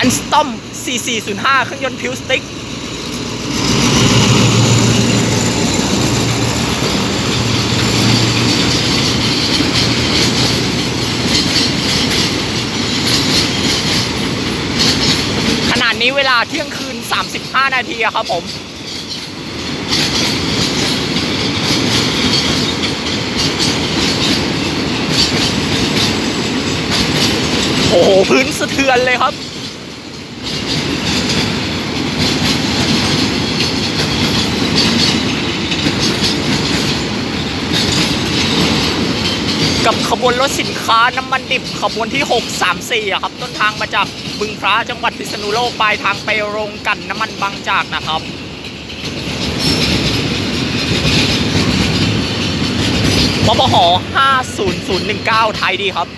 Winston 4405 เครื่องยนต์พิวสติ๊กขนาดนี้เวลาเที่ยงคืน 35 นาทีอะครับผมโอ้โห พื้นสะเทือนเลยครับ กับขบวนรถสินค้าน้ำมันดิบขบวนที่ 634อะครับ ต้นทางมาจากบึงพระจังหวัดพิษณุโลกปลายทางไปโรงกันน้ำมันบางจากนะครับปปห50019 ไทยดีครับ